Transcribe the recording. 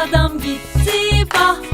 adam gitti bah